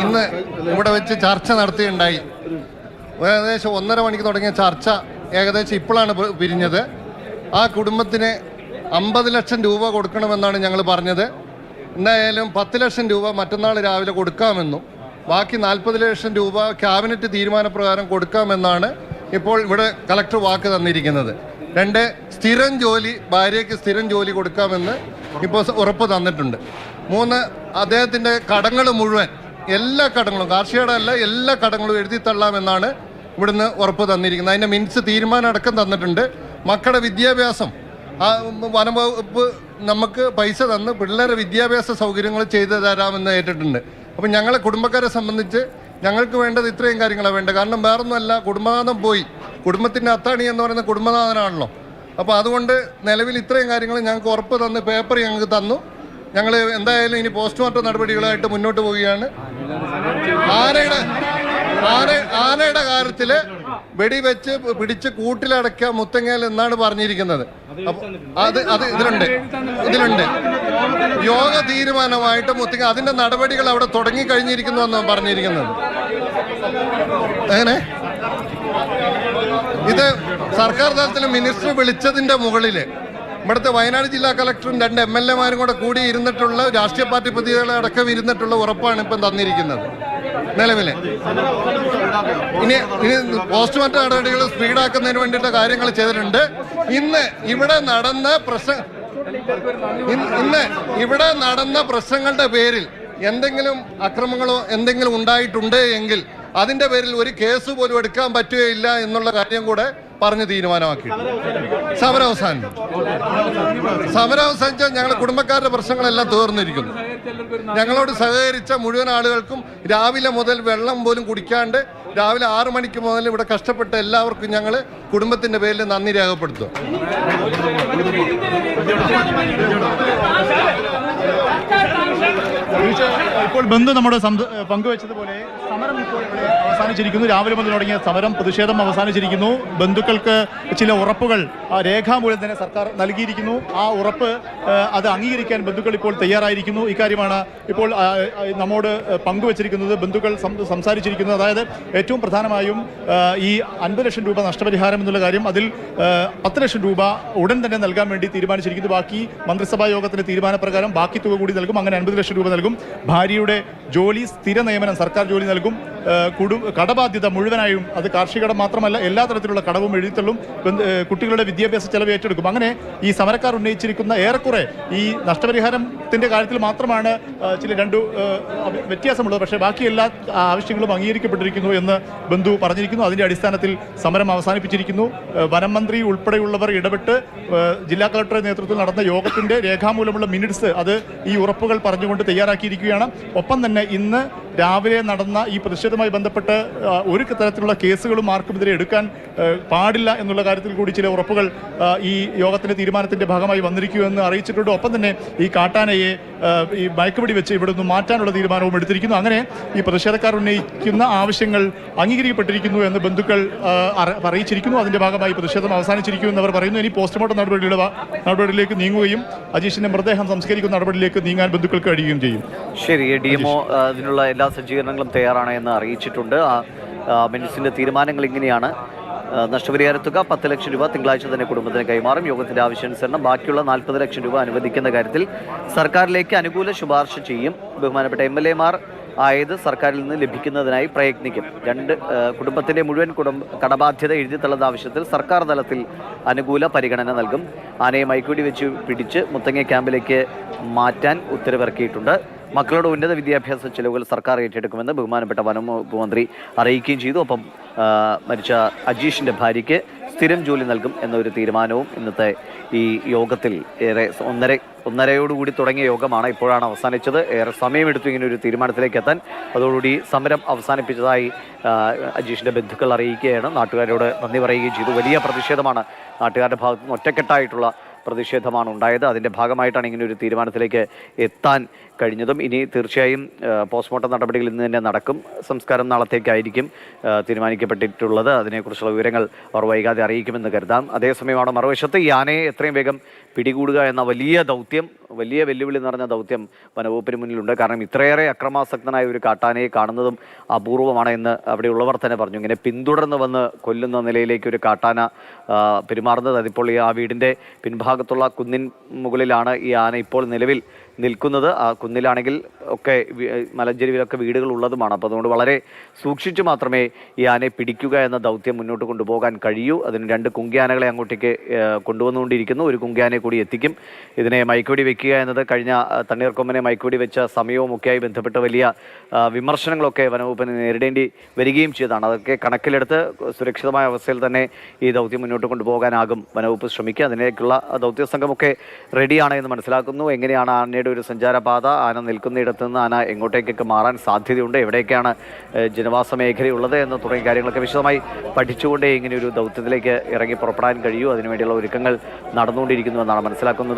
ഇന്ന് ഇവിടെ വെച്ച് ചർച്ച നടത്തിയുണ്ടായി ഏകദേശം ഒന്നര മണിക്ക് തുടങ്ങിയ ചർച്ച ഏകദേശം ഇപ്പോഴാണ് പിരിഞ്ഞത്. ആ കുടുംബത്തിന് അമ്പത് ലക്ഷം രൂപ കൊടുക്കണമെന്നാണ് ഞങ്ങൾ പറഞ്ഞത്. എന്തായാലും പത്ത് ലക്ഷം രൂപ മറ്റന്നാൾ രാവിലെ കൊടുക്കാമെന്നും ബാക്കി നാൽപ്പത് ലക്ഷം രൂപ ക്യാബിനറ്റ് തീരുമാനപ്രകാരം കൊടുക്കാമെന്നാണ് ഇപ്പോൾ ഇവിടെ കളക്ടർ വാക്ക് തന്നിരിക്കുന്നത്. രണ്ട് സ്ഥിരം ജോലി ഭാര്യയ്ക്ക് സ്ഥിരം ജോലി കൊടുക്കാമെന്ന് ഇപ്പോൾ ഉറപ്പ് തന്നിട്ടുണ്ട്. മൂന്ന് അദ്ദേഹത്തിന്റെ കടങ്ങൾ മുഴുവൻ എല്ലാ കടങ്ങളും കാർഷികയുടെ അല്ല എല്ലാ കടങ്ങളും എഴുതി തള്ളാമെന്നാണ് ഇവിടുന്ന് ഉറപ്പ് തന്നിരിക്കുന്നത്. അതിന്റെ മിൻസ് തീരുമാനം അടക്കം തന്നിട്ടുണ്ട്. മക്കളുടെ വിദ്യാഭ്യാസം. ആ വനം നമുക്ക് പൈസ തന്ന് പിള്ളേരെ വിദ്യാഭ്യാസ സൗകര്യങ്ങൾ ചെയ്തു തരാമെന്ന് ഏറ്റിട്ടുണ്ട്. അപ്പം ഞങ്ങളെ കുടുംബക്കാരെ സംബന്ധിച്ച് ഞങ്ങൾക്ക് വേണ്ടത് ഇത്രയും കാര്യങ്ങളാണ് വേണ്ടത്. കാരണം വേറൊന്നുമല്ല കുടുംബനാഥം പോയി. കുടുംബത്തിന്റെ അത്താണി എന്ന് പറയുന്ന കുടുംബനാഥനാണല്ലോ. അപ്പോൾ അതുകൊണ്ട് നിലവിൽ ഇത്രയും കാര്യങ്ങൾ ഞങ്ങൾക്ക് ഉറപ്പ് തന്ന് പേപ്പർ ഞങ്ങൾക്ക് തന്നു. ഞങ്ങൾ എന്തായാലും ഇനി പോസ്റ്റ്മോർട്ടം നടപടികളായിട്ട് മുന്നോട്ട് പോവുകയാണ്. ആനയുടെ ആന ആനയുടെ കാര്യത്തിൽ വെടിവെച്ച് പിടിച്ച് കൂട്ടിലടക്കുക മുത്തങ്ങയിൽ എന്നാണ് പറഞ്ഞിരിക്കുന്നത്. അത് അത് ഇതിലുണ്ട്. ഇതിലുണ്ട്. യോഗ തീരുമാനമായിട്ട് മുത്തങ്ങ അതിന്റെ നടപടികൾ അവിടെ തുടങ്ങി കഴിഞ്ഞിരിക്കുന്നു എന്നാണ് പറഞ്ഞിരിക്കുന്നത്. അങ്ങനെ ഇത് സർക്കാർ തലത്തിൽ മിനിസ്റ്റർ വിളിച്ചതിന്റെ മുകളിൽ ഇവിടുത്തെ വയനാട് ജില്ലാ കളക്ടറും രണ്ട് എം എൽ എമാരും കൂടെ കൂടി ഇരുന്നിട്ടുള്ള രാഷ്ട്രീയ പാർട്ടി പ്രതികളെ അടക്കം ഇരുന്നിട്ടുള്ള ഉറപ്പാണ് ഇപ്പം തന്നിരിക്കുന്നത്. നിലവിലെ. ഇനി ഇനി പോസ്റ്റ്മോർട്ടം നടപടികൾ സ്പീഡാക്കുന്നതിന് വേണ്ടിയിട്ട് കാര്യങ്ങൾ ചെയ്തിട്ടുണ്ട്. ഇന്ന് ഇവിടെ നടന്ന പ്രശ്ന ഇന്ന് ഇവിടെ നടന്ന പ്രശ്നങ്ങളുടെ പേരിൽ എന്തെങ്കിലും അക്രമങ്ങളോ എന്തെങ്കിലും ഉണ്ടായിട്ടുണ്ട് എങ്കിൽ അതിന്റെ പേരിൽ ഒരു കേസ് പോലും എടുക്കാൻ പറ്റുകയില്ല എന്നുള്ള കാര്യം കൂടെ പറഞ്ഞ് തീരുമാനമാക്കി. സമരം അവസാനിച്ചു ഞങ്ങളുടെ കുടുംബക്കാരുടെ പ്രശ്നങ്ങളെല്ലാം തീർന്നിരിക്കുന്നു ഞങ്ങളോട് സഹകരിച്ച മുഴുവൻ ആളുകൾക്കും രാവിലെ മുതൽ വെള്ളം പോലും കുടിക്കാണ്ട് രാവിലെ ആറു മണിക്ക് മുതൽ ഇവിടെ കഷ്ടപ്പെട്ട എല്ലാവർക്കും ഞങ്ങൾ കുടുംബത്തിന്റെ പേരിൽ നന്ദി രേഖപ്പെടുത്തും. ഇപ്പോൾ ബന്ധു നമ്മുടെ പങ്കുവെച്ചതുപോലെ സമരം ഇപ്പോൾ അവസാനിച്ചിരിക്കുന്നു. രാവിലെ മുതൽ തുടങ്ങിയ സമരം പ്രതിഷേധം അവസാനിച്ചിരിക്കുന്നു. ബന്ധുക്കൾക്ക് ചില ഉറപ്പുകൾ രേഖാമൂലം തന്നെ സർക്കാർ നൽകിയിരിക്കുന്നു. ആ ഉറപ്പ് അത് അംഗീകരിക്കാൻ ബന്ധുക്കൾ ഇപ്പോൾ തയ്യാറായിരിക്കുന്നു. ഇക്കാര്യമാണ് ഇപ്പോൾ നമ്മോട് പങ്കുവച്ചിരിക്കുന്നത് ബന്ധുക്കൾ സംസാരിച്ചിരിക്കുന്നത്. അതായത് ഏറ്റവും പ്രധാനമായും ഈ അൻപത് ലക്ഷം രൂപ നഷ്ടപരിഹാരം എന്നുള്ള കാര്യം അതിൽ പത്ത് ലക്ഷം രൂപ ഉടൻ തന്നെ നൽകാൻ വേണ്ടി തീരുമാനിച്ചിരിക്കുന്നു. ബാക്കി മന്ത്രിസഭാ യോഗത്തിന്റെ തീരുമാനപ്രകാരം ബാക്കി തുക കൂടി നൽകും. അങ്ങനെ അൻപത് ലക്ഷം രൂപ നൽകും. ഭാര്യയുടെ ജോലി സ്ഥിര നിയമനം സർക്കാർ ജോലി നൽകും. കുടു കടബാധ്യത മുഴുവനായും അത് കാർഷിക കടം മാത്രമല്ല എല്ലാ തരത്തിലുള്ള കടവും എഴുതിത്തള്ളും കുട്ടികളുടെ വിദ്യാഭ്യാസ ചെലവ് ഏറ്റെടുക്കും. അങ്ങനെ ഈ സമരക്കാർ ഉന്നയിച്ചിരിക്കുന്ന ഏറെക്കുറെ ഈ നഷ്ടപരിഹാരത്തിന്റെ കാര്യത്തിൽ മാത്രമാണ് ചില രണ്ടു വ്യത്യാസമുള്ളത്. പക്ഷേ ബാക്കി എല്ലാ ആവശ്യങ്ങളും അംഗീകരിക്കപ്പെട്ടിരിക്കുന്നു എന്ന് ബന്ധു പറഞ്ഞിരിക്കുന്നു. അതിന്റെ അടിസ്ഥാനത്തിൽ സമരം അവസാനിപ്പിച്ചിരിക്കുന്നു. വനം മന്ത്രി ഉൾപ്പെടെയുള്ളവർ ഇടപെട്ട് ജില്ലാ കളക്ടറുടെ നേതൃത്വത്തിൽ നടന്ന യോഗത്തിന്റെ രേഖാമൂലമുള്ള മിനിറ്റ്സ് അത് ഈ ഉറപ്പുകൾ പറഞ്ഞുകൊണ്ട് തയ്യാറാക്കിയിരിക്കുകയാണ്. ഒപ്പം തന്നെ ഇന്ന് രാവിലെ നടന്ന ഈ പ്രതിഷേധവുമായി ബന്ധപ്പെട്ട് ഒരു തരത്തിലുള്ള കേസുകളും ആർക്കുമെതിരെ എടുക്കാൻ പാടില്ല എന്നുള്ള കാര്യത്തിൽ കൂടി ചില ഉറപ്പുകൾ ഈ യോഗത്തിന്റെ തീരുമാനത്തിന്റെ ഭാഗമായി വന്നിരിക്കുമെന്ന് അറിയിച്ചിട്ടുണ്ട്. ഒപ്പം തന്നെ ഈ കാട്ടാനയെ ഈ മയക്കുപിടി വെച്ച് ഇവിടെ നിന്ന് മാറ്റാനുള്ള തീരുമാനവും എടുത്തിരിക്കുന്നു. അങ്ങനെ ഈ പ്രതിഷേധക്കാർ ഉന്നയിക്കുന്ന ആവശ്യങ്ങൾ അംഗീകരിക്കപ്പെട്ടിരിക്കുന്നു എന്ന് ബന്ധുക്കൾ അറിയിച്ചിരിക്കുന്നു. അതിന്റെ ഭാഗമായി പ്രതിഷേധം അവസാനിച്ചിരിക്കുന്നു എന്ന് അവർ പറയുന്നു. ഇനി പോസ്റ്റ്മോർട്ടം നടപടിയുടെ നടപടിയിലേക്ക് നീങ്ങുകയും അജീഷിന്റെ മൃതദേഹം സംസ്കരിക്കുന്ന നടപടിയിലേക്ക് നീങ്ങാൻ ബന്ധുക്കൾക്ക് കഴിയുകയും ചെയ്യും. ശരി ഡി എംഒ അതിനുള്ള എല്ലാ സജ്ജീകരണങ്ങളും തയ്യാറാണ് എന്ന് അറിയിച്ചിട്ടുണ്ട്. ആ, മിനിറ്റ്സിന്റെ തീരുമാനങ്ങൾ ഇങ്ങനെയാണ്. നഷ്ടപരിഹാര തുക പത്ത് ലക്ഷം രൂപ തിങ്കളാഴ്ച തന്നെ കുടുംബത്തിന് കൈമാറും. യോഗത്തിന്റെ ആവശ്യാനുസരണം ബാക്കിയുള്ള നാൽപ്പത് ലക്ഷം രൂപ അനുവദിക്കുന്ന കാര്യത്തിൽ സർക്കാരിലേക്ക് അനുകൂല ശുപാർശ ചെയ്യും. ബഹുമാനപ്പെട്ട എം എൽ എമാർ ആയത് സർക്കാരിൽ നിന്ന് ലഭിക്കുന്നതിനായി പ്രയത്നിക്കും. രണ്ട് കുടുംബത്തിന്റെ മുഴുവൻ കുടുംബ കടബാധ്യത എഴുതിത്തള്ളത് ആവശ്യത്തിൽ സർക്കാർ തലത്തിൽ അനുകൂല പരിഗണന നൽകും. ആനയെ മൈക്കൂടി വെച്ച് പിടിച്ച് മുത്തങ്ങ ക്യാമ്പിലേക്ക് മാറ്റാൻ ഉത്തരവിറക്കിയിട്ടുണ്ട്. മക്കളുടെ ഉന്നത വിദ്യാഭ്യാസ ചെലവുകൾ സർക്കാർ ഏറ്റെടുക്കുമെന്ന് ബഹുമാനപ്പെട്ട വനം അറിയിക്കുകയും ചെയ്തു. ഒപ്പം മരിച്ച അജീഷിന്റെ ഭാര്യയ്ക്ക് സ്ഥിരം ജോലി നൽകും എന്നൊരു തീരുമാനവും ഇന്നത്തെ ഈ യോഗത്തിൽ ഏറെ ഒന്നര ഒന്നരയോടുകൂടി തുടങ്ങിയ യോഗമാണ് ഇപ്പോഴാണ് അവസാനിച്ചത്. ഏറെ സമയമെടുത്തു ഇങ്ങനെ ഒരു തീരുമാനത്തിലേക്ക് എത്താൻ. അതോടുകൂടി സമരം അവസാനിപ്പിച്ചതായി അജീഷിന്റെ ബന്ധുക്കൾ അറിയിക്കുകയാണ്. നാട്ടുകാരോട് നന്ദി പറയുകയും ചെയ്തു. വലിയ പ്രതിഷേധമാണ് നാട്ടുകാരുടെ ഭാഗത്തു നിന്ന് ഒറ്റക്കെട്ടായിട്ടുള്ള പ്രതിഷേധമാണ് ഉണ്ടായത്. അതിന്റെ ഭാഗമായിട്ടാണ് ഇങ്ങനെ ഒരു തീരുമാനത്തിലേക്ക് എത്താൻ കഴിഞ്ഞതും. ഇനി തീർച്ചയായും പോസ്റ്റ്മോർട്ടം നടപടികൾ ഇന്ന് തന്നെ നടക്കും. സംസ്കാരം നാളത്തേക്കായിരിക്കും തീരുമാനിക്കപ്പെട്ടിട്ടുള്ളത്. അതിനെക്കുറിച്ചുള്ള വിവരങ്ങൾ അവർ വൈകാതെ അറിയിക്കുമെന്ന് കരുതാം. അതേസമയമാണ് മറുവശത്ത് ഈ ആനയെ എത്രയും വേഗം പിടികൂടുക എന്ന വലിയ ദൗത്യം വലിയ വെല്ലുവിളി നിറഞ്ഞ ദൗത്യം വനവകുപ്പിന് മുന്നിലുണ്ട്. കാരണം ഇത്രയേറെ അക്രമാസക്തനായ ഒരു കാട്ടാനയെ കാണുന്നതും അപൂർവമാണ് എന്ന് അവിടെയുള്ളവർ തന്നെ പറഞ്ഞു. ഇങ്ങനെ പിന്തുടർന്ന് വന്ന് കൊല്ലുന്ന നിലയിലേക്ക് ഒരു കാട്ടാന പെരുമാറുന്നത് അതിപ്പോൾ ഈ ആ വീടിന്റെ പിൻഭാഗത്തുള്ള കുന്നിൻ മുകളിലാണ് ഈ ആന ഇപ്പോൾ നിലവിൽ നിൽക്കുന്നത്. ആ കുന്നിലാണെങ്കിൽ ഒക്കെ മലഞ്ചെരുവിലൊക്കെ വീടുകൾ ഉള്ളതുമാണ്. അപ്പോൾ അതുകൊണ്ട് വളരെ സൂക്ഷിച്ചു മാത്രമേ ഈ ആനയെ പിടിക്കുക എന്ന ദൗത്യം മുന്നോട്ട് കൊണ്ടുപോകാൻ കഴിയൂ. അതിന് രണ്ട് കുങ്കിയാനകളെ അങ്ങോട്ടേക്ക് കൊണ്ടുവന്നുകൊണ്ടിരിക്കുന്നു. ഒരു കുങ്കിയാനയെ കൂടി എത്തിക്കും. ഇതിനെ മയക്കുവെടി വെക്കുക എന്നത് കഴിഞ്ഞ തണ്ണീർക്കൊമ്പനെ മയക്കുവെടി വെച്ച സമയവും ഒക്കെയായി ബന്ധപ്പെട്ട് വലിയ വിമർശനങ്ങളൊക്കെ വനവകുപ്പിന് നേരിടേണ്ടി വരികയും ചെയ്തതാണ്. അതൊക്കെ കണക്കിലെടുത്ത് സുരക്ഷിതമായ അവസ്ഥയിൽ തന്നെ ഈ ദൗത്യം മുന്നോട്ട് കൊണ്ടുപോകാനാകും. വനവകുപ്പ് ശ്രമിക്കുക. അതിനേക്കുള്ള ദൗത്യ സംഘമൊക്കെ റെഡിയാണ് എന്ന് മനസ്സിലാക്കുന്നു. എങ്ങനെയാണ് ആനയുടെ ഒരു സഞ്ചാരപാത? ആന നിൽക്കുന്നിടത്ത് നിന്ന് ആന എങ്ങോട്ടേക്കൊക്കെ മാറാൻ സാധ്യതയുണ്ട്? എവിടേക്കാണ് ഏഹ്, ജനവാസ മേഖലയുള്ളത് എന്ന് തുടങ്ങിയ കാര്യങ്ങളൊക്കെ വിശദമായി പഠിച്ചുകൊണ്ടേ ഇങ്ങനെ ഒരു ദൗത്യത്തിലേക്ക് ഇറങ്ങി പുറപ്പെടാൻ കഴിയൂ. അതിനുവേണ്ടിയുള്ള ഒരുക്കങ്ങൾ നടന്നുകൊണ്ടിരിക്കുന്നു എന്നാണ് മനസ്സിലാക്കുന്നത്.